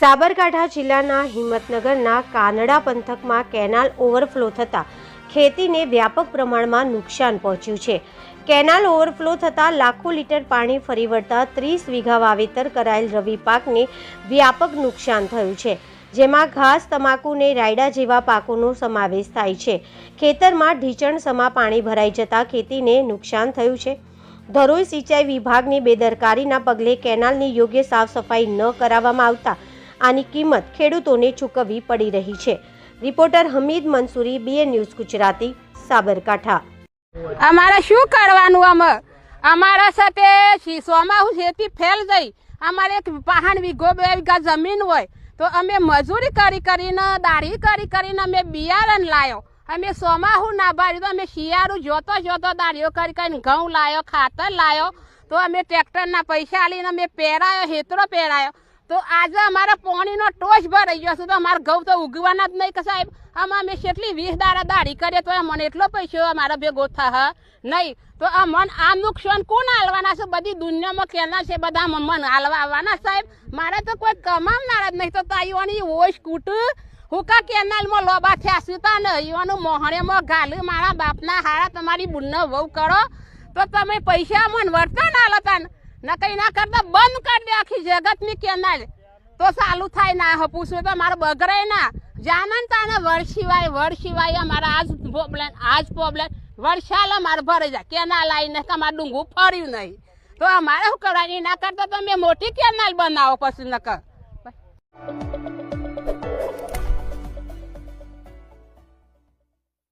સાબરકાંઠા જિલ્લાના હિંમતનગરના કાનડા પંથકમાં canal overflow થતાં ખેતીને વ્યાપક પ્રમાણમાં નુકસાન પહોંચ્યું છે. કેનાલ ઓવરફ્લો થતાં લાખો લીટર પાણી ફરી વળતા ત્રીસ વીઘા વાવેતર કરાયેલ રવિ પાકને વ્યાપક નુકસાન થયું છે, જેમાં ઘાસ, તમાકુ ને રાયડા જેવા પાકોનો સમાવેશ થાય છે. ખેતરમાં ઢીચણ સમા પાણી ભરાઈ જતાં ખેતીને નુકસાન થયું છે. ધરોઈ સિંચાઈ વિભાગની બેદરકારીના પગલે કેનાલની યોગ્ય સાફ સફાઈ ન કરાવવામાં આવતા આની કિંમત ખેડૂતોને ચૂકવવી પડી રહી છે. Reporter Hamid Mansuri BA news Gujarati, Sabarkantha. અમારે શું કરવાનું અમે અમારા સાથે શી- ખેતી ફેલ જઈ અમારે એક પહાણ વીઘો, બે વીઘા જમીન હોય. તો અમે મજૂરી કરી કરીને દાઢી કરી કરીને અમે બિયારણ લાવ્યો અમે સોમાહું ના ભર્યું તો અમે શિયાળું જોતો જોતો દાઢીઓ કરી કરીને ઘઉં લાવ્યો ખાતર લાવ્યો તો અમે ટ્રેક્ટરના પૈસા લઈને અમે પહેરાયો, હેતરો પહેરાયો. તો આજે અમારા પાણીનો ટોચ ભરાઈ ગયો છે. તો અમારા ઘઉં તો ઉગવાના જ નહીં કે સાહેબ આમાં અમે કેટલી વીસ દાડા દાઢી કરીએ તો મને એટલો પૈસો અમારા ભેગો થા નહીં, તો આ મન આ નુકસાન કોણ હાલવાના છે? બધી દુનિયામાં કેના છે? બધા મન હાલવા આવવાના સાહેબ. મારે તો કોઈ કમાવનારા જ નહીં. તો તાઈઓની ઓશ કૂટ હુકા કેનાલમાં લોબા થયા સીતા ને ઈવાનું મોહણેમાં ઘાલ્યું મારા બાપના હારા તમારી બુનનો વહુ કરો. તો તમે પૈસા મને વર્તા હાલતા ને ના કઈ ના કરતા, બંધ કરી દે આખી જગતની કેનાલ. તો સાલું થાય ના હપુસું તો મારે બગડે ના. જાનન તાને વર સિવાય વર સિવાય અમારા આજ પ્રોબ્લેમ આજ પ્રોબ્લેમ વર્ષાલ અમારે ભરાઈ જાય, કેનાલ આવીને તમારે ડુંગું ફર્યું નહીં. તો અમારે શું કરવાની? ના કરતા તમે મોટી કેનાલ બનાવો પછી નકર.